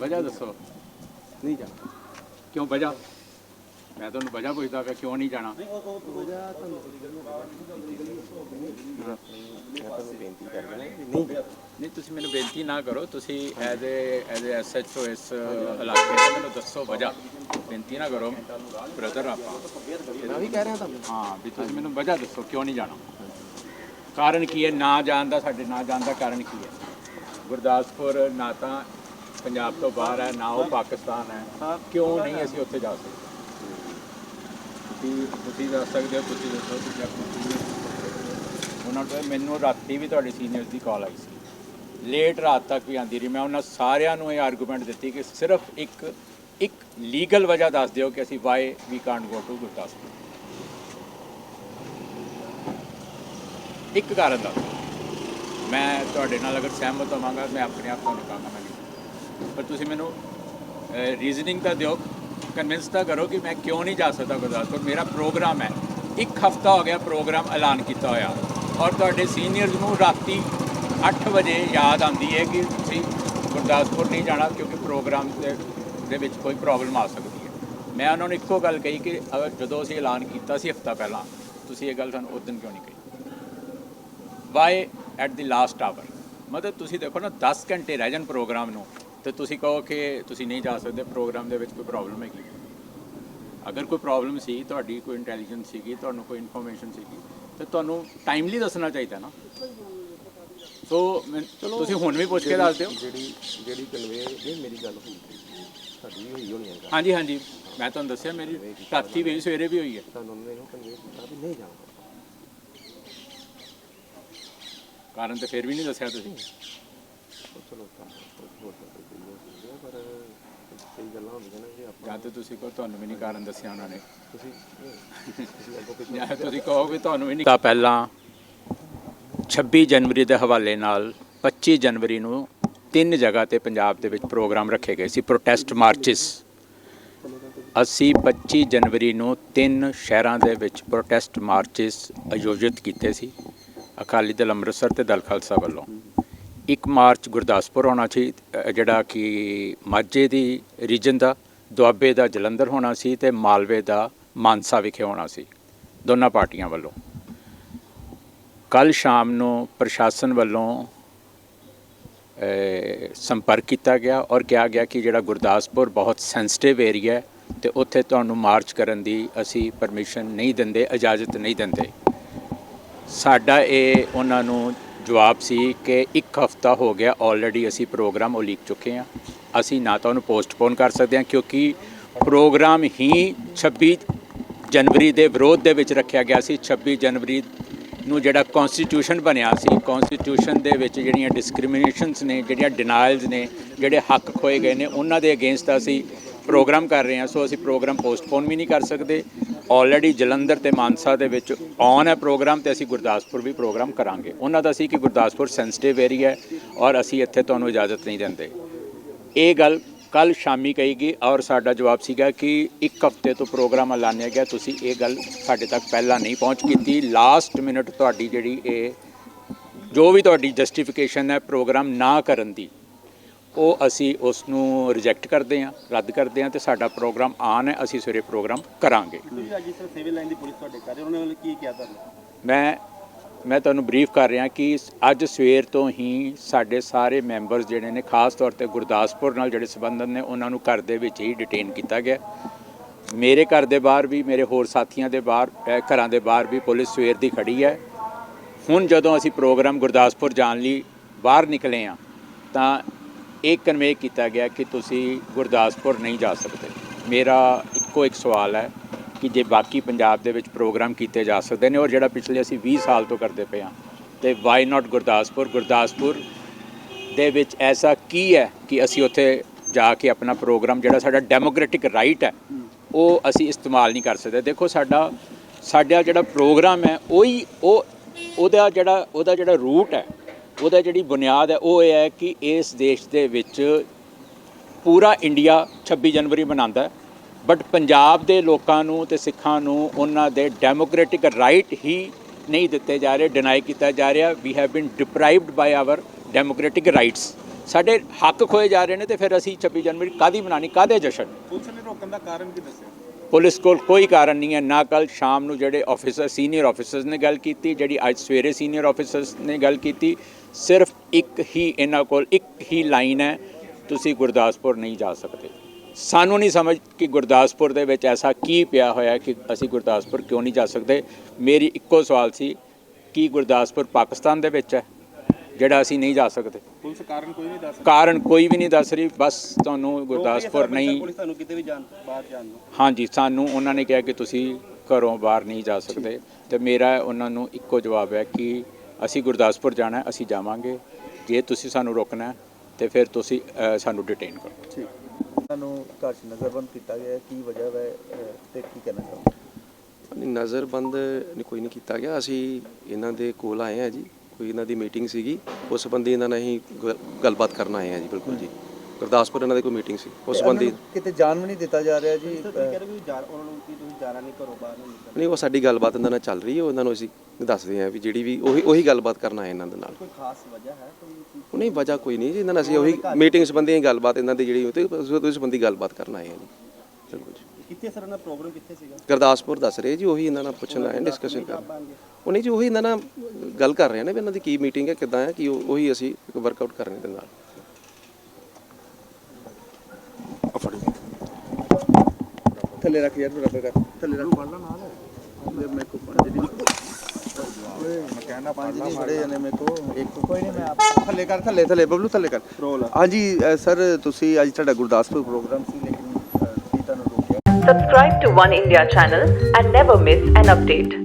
ਦੱਸੋ। ਨਹੀਂ ਜਾਣਾ। ਕਿਉਂ ਵਜ੍ਹਾ? ਮੈਂ ਤੁਹਾਨੂੰ ਵਜ੍ਹਾ ਪੁੱਛਦਾ ਪਿਆ ਕਿਉਂ ਵਜ੍ਹਾ ਨਹੀਂ ਜਾਣਾ ਨਹੀਂ ਤੁਸੀਂ ਮੈਨੂੰ ਬੇਨਤੀ ਨਾ ਕਰੋ। ਤੁਸੀਂ as a as a SHO ਇਸ ਇਲਾਕੇ ਦੇ ਮੈਨੂੰ ਦੱਸੋ ਵਜ੍ਹਾ। ਬੇਨਤੀ ਨਾ ਕਰੋ ਬ੍ਰਦਰ ਆਪਾਂ। ਮੈਂ ਵੀ ਕਹਿ ਰਿਹਾ ਤੁਹਾਨੂੰ? ਹਾਂ ਵੀ ਤੁਸੀਂ ਮੈਨੂੰ ਵਜ੍ਹਾ ਦੱਸੋ ਕਿਉਂ ਨਹੀਂ ਜਾਣਾ? ਕਾਰਨ ਕੀ ਹੈ? ਨਾ ਜਾਣ ਦਾ ਸਾਡੇ ਨਾ ਜਾਣ ਦਾ ਕਾਰਨ ਕੀ ਹੈ? ਗੁਰਦਾਸਪੁਰ ਨਾ ਤਾਂ ਪੰਜਾਬ ਤੋਂ ਬਾਹਰ ਹੈ ਨਾ ਉਹ ਪਾਕਿਸਤਾਨ ਹੈ। ਕਿਉਂ ਨਹੀਂ ਅਸੀਂ ਉੱਥੇ ਜਾ ਸਕਦੇ? ਤੁਸੀਂ ਤੁਸੀਂ ਦੱਸ ਸਕਦੇ ਹੋ ਤੁਸੀਂ ਦੱਸੋ ਤੁਸੀਂ ਆਪਣੀ। ਉਹਨਾਂ ਤੋਂ ਮੈਨੂੰ ਰਾਤੀ ਵੀ ਤੁਹਾਡੇ ਸੀਨੀਅਰਸ ਦੀ ਕਾਲ ਆਈ ਸੀ। ਲੇਟ ਰਾਤ ਤੱਕ ਵੀ ਆਂਦੀ ਰਹੀ। ਮੈਂ ਉਹਨਾਂ ਸਾਰਿਆਂ ਨੂੰ ਇਹ ਆਰਗੂਮੈਂਟ ਦਿੱਤੀ ਕਿ ਸਿਰਫ ਇੱਕ ਇੱਕ ਲੀਗਲ ਵਜ੍ਹਾ ਦੱਸ ਦਿਓ ਕਿ ਅਸੀਂ why we can't go to Gurdaspur. ਇੱਕ ਕਾਰਨ ਦੱਸ। ਮੈਂ ਤੁਹਾਡੇ ਨਾਲ ਅਗਰ ਸਹਿਮਤ ਹੋਵਾਂਗਾ ਮੈਂ ਆਪਣੇ ਆਪ ਤੁਹਾਨੂੰ ਕਹਾਂਗਾ ਮੈਂ ਨਹੀਂ ਪਰ ਤੁਸੀਂ ਮੈਨੂੰ ਰੀਜ਼ਨਿੰਗ ਤਾਂ ਦਿਓ ਕਨਵਿੰਸ ਤਾਂ ਕਰੋ ਕਿ ਮੈਂ ਕਿਉਂ ਨਹੀਂ ਜਾ ਸਕਦਾ ਗੁਰਦਾਸਪੁਰ। ਮੇਰਾ ਪ੍ਰੋਗਰਾਮ ਹੈ। ਇੱਕ ਹਫਤਾ ਹੋ ਗਿਆ ਪ੍ਰੋਗਰਾਮ ਐਲਾਨ ਕੀਤਾ ਹੋਇਆ। ਔਰ ਤੁਹਾਡੇ ਸੀਨੀਅਰਸ ਨੂੰ ਰਾਤੀ 8 ਵਜੇ ਯਾਦ ਆਉਂਦੀ ਹੈ ਕਿ ਤੁਸੀਂ ਗੁਰਦਾਸਪੁਰ ਨਹੀਂ ਜਾਣਾ ਕਿਉਂਕਿ ਪ੍ਰੋਗਰਾਮ ਦੇ ਦੇ ਵਿੱਚ ਕੋਈ ਪ੍ਰੋਬਲਮ ਆ ਸਕਦੀ ਹੈ। ਮੈਂ ਉਹਨਾਂ ਨੂੰ ਇੱਕੋ ਗੱਲ ਕਹੀ ਕਿ ਅਗਰ ਜਦੋਂ ਅਸੀਂ ਐਲਾਨ ਕੀਤਾ ਸੀ ਹਫਤਾ ਪਹਿਲਾਂ, ਤੁਸੀਂ ਇਹ ਗੱਲ ਸਾਨੂੰ ਉਸ ਦਿਨ ਕਿਉਂ ਨਹੀਂ ਕਹੀ? Why at the last hour ਮਤਲਬ ਤੁਸੀਂ ਦੇਖੋ ਨਾ 10 ਘੰਟੇ ਰਹਿ ਜਾਣ ਪ੍ਰੋਗਰਾਮ ਨੂੰ। ਤੇ ਤੁਸੀਂ ਕਹੋ ਕਿ ਤੁਸੀਂ ਨਹੀਂ ਜਾ ਸਕਦੇ ਪ੍ਰੋਗਰਾਮ ਦੇ ਵਿੱਚ ਕੋਈ ਪ੍ਰੋਬਲਮ ਹੈਗੀ। ਅਗਰ ਕੋਈ ਪ੍ਰੋਬਲਮ ਸੀ ਤੁਹਾਡੀ ਕੋਈ ਇੰਟੈਲੀਜੈਂਸ ਸੀਗੀ ਤੁਹਾਨੂੰ ਕੋਈ ਇਨਫੋਰਮੇਸ਼ਨ ਸੀਗੀ ਤੇ ਤੁਹਾਨੂੰ ਟਾਈਮਲੀ ਦੱਸਣਾ ਚਾਹੀਦਾ ਨਾ। ਸੋ ਤੁਸੀਂ ਹੁਣ ਵੀ ਪੁੱਛ ਕੇ ਦੱਸ ਦਿਓ। ਜਿਹੜੀ ਜਿਹੜੀ ਕਨਵੇ ਇਹ ਮੇਰੀ ਗੱਲ ਹੋਈ ਸਾਡੀ ਹੋਈ ਹੋਣੀ ਹੈ। ਹਾਂਜੀ ਹਾਂਜੀ। ਮੈਂ ਤੁਹਾਨੂੰ ਦੱਸਿਆ ਮੇਰੀ ਰਾਤੀ ਵੀ ਸਵੇਰੇ ਵੀ ਹੋਈ ਹੈ। ਤੁਹਾਨੂੰ ਉਹਨਾਂ ਨੇ ਇਹਨੂੰ ਕਨਵੇ ਕੀਤਾ ਵੀ ਨਹੀਂ ਜਾਣਾ। ਕਾਰਨ ਤੇ ਫਿਰ ਵੀ ਨਹੀਂ ਦੱਸਿਆ ਤੁਸੀਂ। ਚਲੋ ਤਾਂ ਹੋ ਸਕਦਾ ਕੋਈ ਹੋ ਸਕਦਾ ਪਰ ਕਈ ਗੱਲਾਂ ਹੁੰਦੀਆਂ ਨੇ ਕਿ ਆਪਾਂ ਜਾਂ ਤੇ ਤੁਸੀਂ ਕਹੋ ਤੁਹਾਨੂੰ ਵੀ ਨਹੀਂ ਕਾਰਨ ਦੱਸਿਆ ਉਹਨਾਂ ਨੇ। ਤੁਸੀਂ ਤੁਸੀਂ ਅੱਗੋਂ ਜਾਂ ਤੁਸੀਂ ਕਹੋ ਕਿ ਤੁਹਾਨੂੰ ਵੀ ਨਹੀਂ ਤਾਂ ਪਹਿਲਾਂ 26 ਜਨਵਰੀ ਦੇ ਹਵਾਲੇ ਨਾਲ 25 ਜਨਵਰੀ ਨੂੰ ਤਿੰਨ ਜਗ੍ਹਾ ਤੇ ਪੰਜਾਬ ਦੇ ਵਿੱਚ ਪ੍ਰੋਗਰਾਮ ਰੱਖੇ ਗਏ ਸੀ ਪ੍ਰੋਟੈਸਟ ਮਾਰਚਸ ਅਸੀਂ 25 ਜਨਵਰੀ ਨੂੰ ਤਿੰਨ ਸ਼ਹਿਰਾਂ ਦੇ ਵਿੱਚ ਪ੍ਰੋਟੈਸਟ ਮਾਰਚਸ ਆਯੋਜਿਤ ਕੀਤੇ ਸੀ ਅਕਾਲੀ ਦਲ ਅੰਮ੍ਰਿਤਸਰ ਤੇ ਦਲ ਖਾਲਸਾ ਵੱਲੋਂ। ਇੱਕ ਮਾਰਚ ਗੁਰਦਾਸਪੁਰ ਹੋਣਾ ਸੀ ਜਿਹੜਾ ਕਿ ਮਾਝੇ ਦੀ ਰੀਜਨ ਦਾ, ਦੁਆਬੇ ਦਾ ਜਲੰਧਰ ਹੋਣਾ ਸੀ ਤੇ ਮਾਲਵੇ ਦਾ ਮਾਨਸਾ ਵਿਖੇ ਹੋਣਾ ਸੀ, ਦੋਨਾਂ ਪਾਰਟੀਆਂ ਵੱਲੋਂ। ਕੱਲ ਸ਼ਾਮ ਨੂੰ ਪ੍ਰਸ਼ਾਸਨ ਵੱਲੋਂ ਸੰਪਰਕ ਕੀਤਾ ਗਿਆ ਔਰ ਕਿਹਾ ਗਿਆ ਕਿ ਜਿਹੜਾ ਗੁਰਦਾਸਪੁਰ ਬਹੁਤ ਸੈਂਸਿਟਿਵ ਏਰੀਆ ਹੈ ਤੇ ਉੱਥੇ ਤੁਹਾਨੂੰ ਮਾਰਚ ਕਰਨ ਦੀ ਅਸੀਂ ਪਰਮਿਸ਼ਨ ਨਹੀਂ ਦਿੰਦੇ, ਇਜਾਜ਼ਤ ਨਹੀਂ ਦਿੰਦੇ। ਸਾਡਾ ਇਹ ਉਹਨਾਂ ਨੂੰ ਜਵਾਬ ਸੀ ਕਿ ਇੱਕ ਹਫਤਾ ਹੋ ਗਿਆ ਆਲਰੇਡੀ ਅਸੀਂ ਪ੍ਰੋਗਰਾਮ ਉਲੀਕ ਚੁੱਕੇ ਹਾਂ। ਅਸੀਂ ਨਾ ਤਾਂ ਉਹਨੂੰ ਪੋਸਟਪੋਨ ਕਰ ਸਕਦੇ ਹਾਂ, ਕਿਉਂਕਿ ਪ੍ਰੋਗਰਾਮ ਹੀ 26 ਜਨਵਰੀ ਦੇ ਵਿਰੋਧ ਦੇ ਵਿੱਚ ਰੱਖਿਆ ਗਿਆ ਸੀ। 26 ਜਨਵਰੀ ਨੂੰ ਜਿਹੜਾ ਕਨਸਟੀਟਿਊਸ਼ਨ ਬਣਿਆ ਸੀ ਕਨਸਟੀਟਿਊਸ਼ਨ ਦੇ ਵਿੱਚ ਜਿਹੜੀਆਂ ਡਿਸਕ੍ਰਿਮੀਨੇਸ਼ਨਸ ਨੇ, ਜਿਹੜੀਆਂ ਡਿਨਾਇਲਸ ਨੇ, ਜਿਹੜੇ ਹੱਕ ਖੋਏ ਗਏ ਨੇ, ਉਹਨਾਂ ਦੇ ਅਗੇਂਸਟ ਅਸੀਂ ਪ੍ਰੋਗਰਾਮ ਕਰ ਰਹੇ ਹਾਂ। ਸੋ ਅਸੀਂ ਪ੍ਰੋਗਰਾਮ ਪੋਸਟਪੋਨ ਵੀ ਨਹੀਂ ਕਰ ਸਕਦੇ। ਆਲਰੇਡੀ ਜਲੰਧਰ ਤੇ ਮਾਨਸਾ ਦੇ ਵਿੱਚ ਔਨ ਹੈ ਪ੍ਰੋਗਰਾਮ ਤੇ ਅਸੀਂ ਗੁਰਦਾਸਪੁਰ ਵੀ ਪ੍ਰੋਗਰਾਮ ਕਰਾਂਗੇ। ਉਹਨਾਂ ਦਾ ਸੀ ਕਿ ਗੁਰਦਾਸਪੁਰ ਸੈਂਸਿਟਿਵ ਏਰੀਆ ਹੈ ਔਰ ਅਸੀਂ ਇੱਥੇ ਤੁਹਾਨੂੰ ਇਜਾਜ਼ਤ ਨਹੀਂ ਦਿੰਦੇ। ਇਹ ਗੱਲ ਕੱਲ ਸ਼ਾਮੀ ਕਹੀ ਗਈ ਔਰ ਸਾਡਾ ਜਵਾਬ ਸੀਗਾ ਕਿ ਇੱਕ ਹਫ਼ਤੇ ਤੋਂ ਪ੍ਰੋਗਰਾਮ ਐਲਾਨਿਆ ਗਿਆ, ਤੁਸੀਂ ਇਹ ਗੱਲ ਸਾਡੇ ਤੱਕ ਪਹਿਲਾਂ ਨਹੀਂ ਪਹੁੰਚ ਕੀਤੀ। ਲਾਸਟ ਮਿੰਟ ਤੁਹਾਡੀ ਜਿਹੜੀ ਇਹ, ਜੋ ਵੀ ਤੁਹਾਡੀ ਜਸਟੀਫਿਕੇਸ਼ਨ ਹੈ ਪ੍ਰੋਗਰਾਮ ਨਾ ਕਰਨ ਦੀ ਉਹ ਅਸੀਂ ਉਸ ਨੂੰ ਰਿਜੈਕਟ ਕਰਦੇ ਹਾਂ ਰੱਦ ਕਰਦੇ ਹਾਂ ਤੇ ਸਾਡਾ ਪ੍ਰੋਗਰਾਮ ਆਨ ਹੈ ਅਸੀਂ ਸਵੇਰੇ ਪ੍ਰੋਗਰਾਮ ਕਰਾਂਗੇ। ਤੁਸੀਂ ਅੱਜ ਸਰ ਸਿਵਲ ਲਾਈਨ ਦੀ ਪੁਲਿਸ ਤੁਹਾਡੇ ਕਰ ਰਹੇ ਉਹਨਾਂ ਨੇ ਕੀ ਕਿਹਾ ਤੁਹਾਨੂੰ? ਮੈਂ ਮੈਂ ਤੁਹਾਨੂੰ ਬਰੀਫ ਕਰ ਰਿਹਾ ਕਿ ਅੱਜ ਸਵੇਰ ਤੋਂ ਹੀ ਸਾਡੇ ਸਾਰੇ ਮੈਂਬਰਸ ਜਿਹੜੇ ਨੇ ਖਾਸ ਤੌਰ ਤੇ ਗੁਰਦਾਸਪੁਰ ਨਾਲ ਜਿਹੜੇ ਸੰਬੰਧਤ ਨੇ ਉਹਨਾਂ ਨੂੰ ਘਰ ਦੇ ਵਿੱਚ ਹੀ ਡਿਟੇਨ ਕੀਤਾ ਗਿਆ। ਮੇਰੇ ਘਰ ਦੇ ਬਾਹਰ ਵੀ ਮੇਰੇ ਹੋਰ ਸਾਥੀਆਂ ਦੇ ਬਾਹਰ ਘਰਾਂ ਦੇ ਬਾਹਰ ਵੀ ਪੁਲਿਸ ਸਵੇਰ ਦੀ ਖੜੀ ਹੈ। ਹੁਣ ਜਦੋਂ ਅਸੀਂ ਪ੍ਰੋਗਰਾਮ ਗੁਰਦਾਸਪੁਰ ਜਾਣ ਲਈ ਬਾਹਰ ਨਿਕਲੇ ਆ ਤਾਂ ਇਹ ਕਨਵੇ ਕੀਤਾ ਗਿਆ ਕਿ ਤੁਸੀਂ ਗੁਰਦਾਸਪੁਰ ਨਹੀਂ ਜਾ ਸਕਦੇ। ਮੇਰਾ ਇੱਕੋ ਇੱਕ ਸਵਾਲ ਹੈ ਕਿ ਜੇ ਬਾਕੀ ਪੰਜਾਬ ਦੇ ਵਿੱਚ ਪ੍ਰੋਗਰਾਮ ਕੀਤੇ ਜਾ ਸਕਦੇ ਨੇ ਔਰ ਜਿਹੜਾ ਪਿਛਲੇ ਅਸੀਂ 20 ਸਾਲ ਤੋਂ ਕਰਦੇ ਪਏ ਹਾਂ, ਤੇ ਵਾਈ ਨਾਟ ਗੁਰਦਾਸਪੁਰ? ਗੁਰਦਾਸਪੁਰ ਦੇ ਵਿੱਚ ਐਸਾ ਕੀ ਹੈ ਕਿ ਅਸੀਂ ਉੱਥੇ ਜਾ ਕੇ ਆਪਣਾ ਪ੍ਰੋਗਰਾਮ ਜਿਹੜਾ ਸਾਡਾ ਡੈਮੋਕ੍ਰੈਟਿਕ ਰਾਈਟ ਹੈ, ਉਹ ਅਸੀਂ ਇਸਤੇਮਾਲ ਨਹੀਂ ਕਰ ਸਕਦੇ। ਦੇਖੋ ਸਾਡਾ ਸਾਡਾ ਜਿਹੜਾ ਪ੍ਰੋਗਰਾਮ ਹੈ, ਉਹੀ, ਉਹ, ਉਹਦਾ ਜਿਹੜਾ ਉਹਦਾ ਜਿਹੜਾ ਰੂਟ ਹੈ ਉਹਦਾ ਜਿਹੜੀ ਬੁਨਿਆਦ ਹੈ ਉਹ ਇਹ ਹੈ ਕਿ ਇਸ ਦੇਸ਼ ਦੇ ਵਿੱਚ ਪੂਰਾ ਇੰਡੀਆ 26 ਜਨਵਰੀ ਮਨਾਉਂਦਾ ਬਟ ਪੰਜਾਬ ਦੇ ਲੋਕਾਂ ਨੂੰ ਤੇ ਸਿੱਖਾਂ ਨੂੰ ਉਹਨਾਂ ਦੇ ਡੈਮੋਕ੍ਰੈਟਿਕ ਰਾਈਟ ਹੀ ਨਹੀਂ ਦਿੱਤੇ ਜਾ ਰਹੇ ਡਿਨਾਈ ਕੀਤਾ ਜਾ ਰਿਹਾ। We have been deprived by our democratic rights ਸਾਡੇ ਹੱਕ ਖੋਏ ਜਾ ਰਹੇ ਨੇ ਤੇ ਫਿਰ ਅਸੀਂ 26 ਜਨਵਰੀ ਕਾਦੀ ਬਣਾਣੀ ਕਾਦੇ ਜਸ਼ਨ? ਪੁਲਿਸ ਨੇ ਰੋਕਣ ਦਾ ਕਾਰਨ ਕੀ ਦੱਸਿਆ? ਪੁਲਿਸ ਕੋਲ ਕੋਈ ਕਾਰਨ ਨਹੀਂ ਹੈ। ਨਾ ਕੱਲ ਸ਼ਾਮ ਨੂੰ ਜਿਹੜੇ ਆਫੀਸਰ ਸੀਨੀਅਰ ਆਫੀਸਰਸ ਨੇ ਗੱਲ ਕੀਤੀ ਜਿਹੜੀ ਅੱਜ ਸਵੇਰੇ ਸੀਨੀਅਰ ਆਫੀਸਰਸ ਨੇ ਗੱਲ ਕੀਤੀ ਸਿਰਫ ਇੱਕ ਹੀ ਇਹਨਾਂ ਕੋਲ ਇੱਕ ਹੀ ਲਾਈਨ ਹੈ ਤੁਸੀਂ ਗੁਰਦਾਸਪੁਰ ਨਹੀਂ ਜਾ ਸਕਦੇ। ਸਾਨੂੰ ਨਹੀਂ ਸਮਝ ਕਿ ਗੁਰਦਾਸਪੁਰ ਦੇ ਵਿੱਚ ਐਸਾ ਕੀ ਪਿਆ ਹੋਇਆ ਕਿ ਅਸੀਂ ਗੁਰਦਾਸਪੁਰ ਕਿਉਂ ਨਹੀਂ ਜਾ ਸਕਦੇ। ਮੇਰੀ ਇੱਕੋ ਸਵਾਲ ਸੀ ਕੀ ਗੁਰਦਾਸਪੁਰ ਪਾਕਿਸਤਾਨ ਦੇ ਵਿੱਚ ਹੈ ਜਿਹੜਾ ਅਸੀਂ ਨਹੀਂ ਜਾ ਸਕਦੇ? ਪੁਲਿਸ ਕਾਰਨ ਕੋਈ ਨਹੀਂ ਦੱਸ ਕਾਰਨ ਕੋਈ ਵੀ ਨਹੀਂ ਦੱਸ ਰਹੀ ਬਸ ਤੁਹਾਨੂੰ ਗੁਰਦਾਸਪੁਰ ਨਹੀਂ ਪੁਲਿਸ ਤੁਹਾਨੂੰ ਕਿਤੇ ਵੀ ਜਾਣ ਬਾਹਰ ਜਾਣ ਨੂੰ। ਹਾਂਜੀ ਸਾਨੂੰ ਉਹਨਾਂ ਨੇ ਕਿਹਾ ਕਿ ਤੁਸੀਂ ਘਰੋਂ ਬਾਹਰ ਨਹੀਂ ਜਾ ਸਕਦੇ ਤੇ ਮੇਰਾ ਉਹਨਾਂ ਨੂੰ ਇੱਕੋ ਜਵਾਬ ਹੈ ਕਿ ਅਸੀਂ ਗੁਰਦਾਸਪੁਰ ਜਾਣਾ ਹੈ ਅਸੀਂ ਜਾਵਾਂਗੇ। ਜੇ ਤੁਸੀਂ ਸਾਨੂੰ ਰੋਕਣਾ ਹੈ ਤੇ ਫਿਰ ਤੁਸੀਂ ਅ, ਸਾਨੂੰ ਡਿਟੇਨ ਕਰੋ। ਠੀਕ। ਉਹਨਾਂ ਨੂੰ ਘਰ 'ਚ ਨਜ਼ਰਬੰਦ ਕੀਤਾ ਗਿਆ ਹੈ। ਕੀ ਵਜ੍ਹਾ ਹੈ ਅਹ, ਤੇ ਕੀ ਕਹਿਣਾ ਚਾਹੁੰਦੇ ਨਹੀਂ ਨਜ਼ਰਬੰਦ ਨਹੀਂ ਕੋਈ ਨਹੀਂ ਕੀਤਾ ਗਿਆ। ਅਸੀਂ ਇਹਨਾਂ ਦੇ ਕੋਲ ਆਏ ਆ ਜੀ। ਕੋਈ ਇਹਨਾਂ ਦੀ ਮੀਟਿੰਗ ਸੀਗੀ। ਉਸ ਸੰਬੰਧੀ ਇਹਨਾਂ ਨਾਲ ਅਸੀਂ ਗੱਲ- ਗੱਲਬਾਤ ਕਰਨ ਆਏ ਆ ਜੀ ਬਿਲਕੁਲ ਜੀ। ਗੁਰਦਾਸਪੁਰ ਇਹਨਾਂ ਦੀ ਕੋਈ ਮੀਟਿੰਗ ਸੀ ਉਸ ਸੰਬੰਧੀ। ਕਿਤੇ ਜਾਣ ਵੀ ਨਹੀਂ ਦਿੱਤਾ ਜਾ ਰਿਹਾ ਜੀ ਤੁਸੀਂ ਕਹਿ ਰਹੇ ਹੋ ਕਿ ਜਾ ਉਹਨਾਂ ਨੂੰ ਕਿ ਤੁਸੀਂ ਜਾਣਾ ਨਹੀਂ ਘਰੋਂ ਬਾਹਰ ਨਹੀਂ ਨਹੀਂ ਉਹ ਸਾਡੀ ਗੱਲਬਾਤ ਇਹਨਾਂ ਨਾਲ ਚੱਲ ਰਹੀ ਹੈ ਉਹਨਾਂ ਨੂੰ ਅਸੀਂ ਦੱਸਦੇ ਹਾਂ ਵੀ ਜਿਹੜੀ ਵੀ ਉਹੀ ਉਹੀ ਗੱਲਬਾਤ ਕਰਨ ਆਏ ਇਹਨਾਂ ਦੇ ਨਾਲ। ਕੋਈ ਖਾਸ ਵਜ੍ਹਾ ਹੈ ਕੋਈ ਨਹੀਂ ਵਜ੍ਹਾ ਕੋਈ ਨਹੀਂ ਜੀ ਇਹਨਾਂ ਨਾਲ ਅਸੀਂ ਉਹੀ ਮੀਟਿੰਗ ਸੰਬੰਧੀ ਗੱਲਬਾਤ ਇਹਨਾਂ ਦੀ ਜਿਹੜੀ ਉਹਦੇ ਉਹਦੇ ਸੰਬੰਧੀ ਗੱਲਬਾਤ ਕਰਨ ਆਏ ਜੀ। ਬਿਲਕੁਲ ਜੀ। ਕਿੱਥੇ ਸਰ ਉਹਨਾਂ ਪ੍ਰੋਗਰਾਮ ਕਿੱਥੇ ਸੀਗਾ? ਗੁਰਦਾਸਪੁਰ ਦੱਸ ਰਹੇ ਜੀ ਉਹੀ ਇਹਨਾਂ ਨਾਲ ਪੁੱਛਣ ਆਏ ਡਿਸਕਸ਼ਨ ਕਰਨ। ਉਹ ਨਹੀਂ ਜੀ ਉਹੀ ਇਹਨਾਂ ਨਾਲ ਗੱਲ ਕਰ ਰਹੇ ਨੇ ਵੀ ਇਹਨਾਂ ਦੀ ਕੀ ਮੀਟਿੰਗ ਹੈ ਕਿਦਾਂ ਹੈ ਕਿ ਉਹ- ਅਸੀਂ ਇੱਕ ਵਰਕਆਊਟ ਕਰ ਰਹੇ ਦੇ ਨਾਲ। ਥੱਲੇ ਰੱਖ ਯਾਰ ਬਰਾਬਰ ਕਰ ਥੱਲੇ ਰੱਖ ਪੜ ਲਾ ਨਾਲ ਮੇਰੇ ਕੋ ਪੰਜ ਦੀ ਮੈਂ ਕਹਿਣਾ ਪੰਜ ਦੀ ਬੜੇ ਜਣੇ ਮੇਰੇ ਕੋ ਇੱਕ ਕੋਈ ਨਹੀਂ ਮੈਂ ਆਪ ਥੱਲੇ ਕਰ ਥੱਲੇ ਥੱਲੇ ਬਬਲੂ ਥੱਲੇ ਕਰ ਰੋਲ ਹਾਂਜੀ ਅਹ, ਸਰ ਤੁਸੀਂ ਅੱਜ ਤੁਹਾਡਾ ਗੁਰਦਾਸਪੁਰ ਪ੍ਰੋਗਰਾਮ ਸੀ ਲੇਕਿਨ ਅਹ, ਕੀ ਤੁਹਾਨੂੰ ਰੋਕਿਆ Subscribe to One India channel and never miss an update.